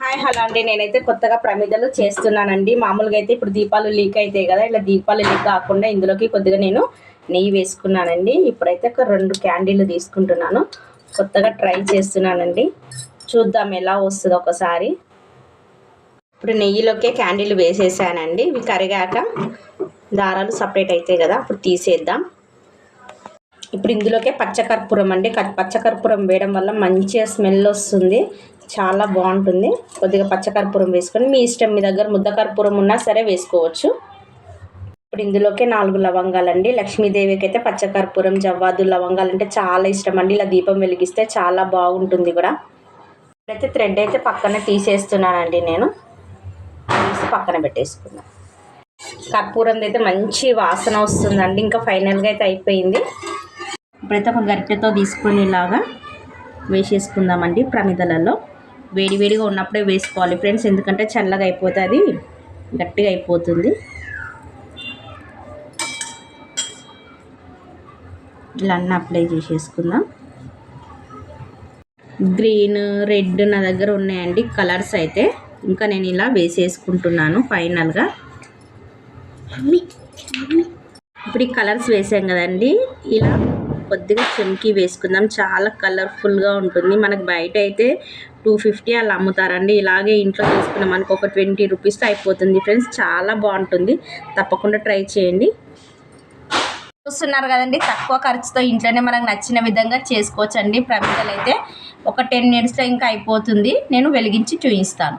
Hi hello అండి. నేనైతే కొత్తగా ప్రమిదలు చేస్తున్నానండి. మామూలుగా అయితే ఇప్పుడు దీపాలు లీక్ అవుతాయి కదా ఇలా దీపాలు లీక్ కాకుండా ఇందులోకి కొద్దిగా నేను నెయ్యి వేసుకున్నానండి. ఇప్పుడైతే ఒక రెండు క్యాండిల్ తీసుకుంటున్నాను. కొత్తగా ట్రై చేస్తున్నానండి. చూద్దాం ఎలా వస్తుందో ఒకసారి. ఇప్పుడు నెయ్యిలోకే క్యాండిల్ వేసేసానండి. ఇవి కరిగాక దారాలు సపరేట్ అవుతాయి కదా అప్పుడు తీసేద్దాం. ఇప్పుడు ఇందులోకే పచ్చకర్పూరం అండి. క- పచ్చకర్పూరం వేయడం వల్ల మంచిగా స్మెల్ వస్తుంది. చాలా బాగుంటుంది. కొద్దిగా పచ్చకర్పూరం వేసుకొని మీ ఇష్టం మీ దగ్గర ముద్ద కర్పూరం ఉన్నా సరే వేసుకోవచ్చు. ఇప్పుడు ఇందులోకే నాలుగు లవంగాలండి. లక్ష్మీదేవికి అయితే పచ్చకర్పూరం జవ్వాదు లవంగాలు అంటే చాలా ఇష్టం అండి. ఇలా దీపం వెలిగిస్తే చాలా బాగుంటుంది కూడా. ఇప్పుడైతే థ్రెడ్ అయితే పక్కన తీసేస్తున్నానండి నేను. తీసి పక్కన పెట్టేసుకున్నాను కర్పూరం అయితే మంచి వాసన వస్తుందండి. ఇంకా ఫైనల్గా అయితే అయిపోయింది. ఇప్పుడైతే ఒక గరిటెతో తీసుకుని ఇలాగా వేసేసుకుందామండి ప్రమిదలలో. వేడివేడిగా ఉన్నప్పుడే వేసుకోవాలి ఫ్రెండ్స్. ఎందుకంటే చల్లగా అయిపోతుంది. గట్టిగా అయిపోతుంది. ఇలా అన్నీ అప్లై చేసేసుకుందాం. గ్రీన్ రెడ్ నా దగ్గర ఉన్నాయండి కలర్స్ అయితే. ఇంకా నేను ఇలా వేసేసుకుంటున్నాను ఫైనల్గా. ఇప్పుడు ఈ కలర్స్ వేసాం కదండి. ఇలా కొద్దిగా చెంకి వేసుకుందాం. చాలా కలర్ఫుల్గా ఉంటుంది. మనకు బయట అయితే టూ ఫిఫ్టీ అలా అమ్ముతారండి. ఇలాగే ఇంట్లో చేసుకున్నాం మనకు ఒక ట్వంటీ రూపీస్తో అయిపోతుంది ఫ్రెండ్స్. చాలా బాగుంటుంది. తప్పకుండా ట్రై చేయండి. చూస్తున్నారు కదండి తక్కువ ఖర్చుతో ఇంట్లోనే మనకు నచ్చిన విధంగా చేసుకోవచ్చండి. ప్రమిదలు అయితే ఒక టెన్ మినిట్స్లో ఇంకా అయిపోతుంది. నేను వెలిగించి చూపిస్తాను.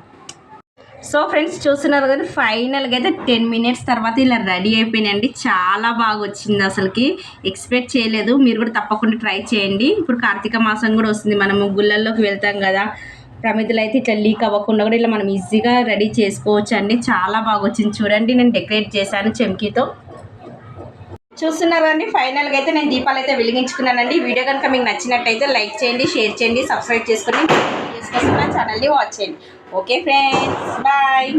సో ఫ్రెండ్స్ చూస్తున్నారు కదా ఫైనల్గా అయితే టెన్ మినిట్స్ తర్వాత ఇలా రెడీ అయిపోయినాయండి. చాలా బాగా వచ్చింది అసలుకి. ఎక్స్పెక్ట్ చేయలేదు. మీరు కూడా తప్పకుండా ట్రై చేయండి. ఇప్పుడు కార్తీక మాసం కూడా వస్తుంది. మనము గుళ్ళల్లోకి వెళ్తాం కదా. ప్రమిదలు అయితే ఇట్లా లీక్ అవ్వకుండా కూడా ఇలా మనం ఈజీగా రెడీ చేసుకోవచ్చు అండి చాలా బాగా వచ్చింది. చూడండి నేను డెకరేట్ చేశాను చెంకీతో చూస్తున్నారు అండి ఫైనల్గా అయితే నేను దీపాలు అయితే వెలిగించుకున్నానండి. వీడియో కనుక మీకు నచ్చినట్టయితే లైక్ చేయండి షేర్ చేయండి సబ్స్క్రైబ్ చేసుకుని వీడియోస్ కోసం నా ఛానల్ని వాచ్ చేయండి. Okay friends bye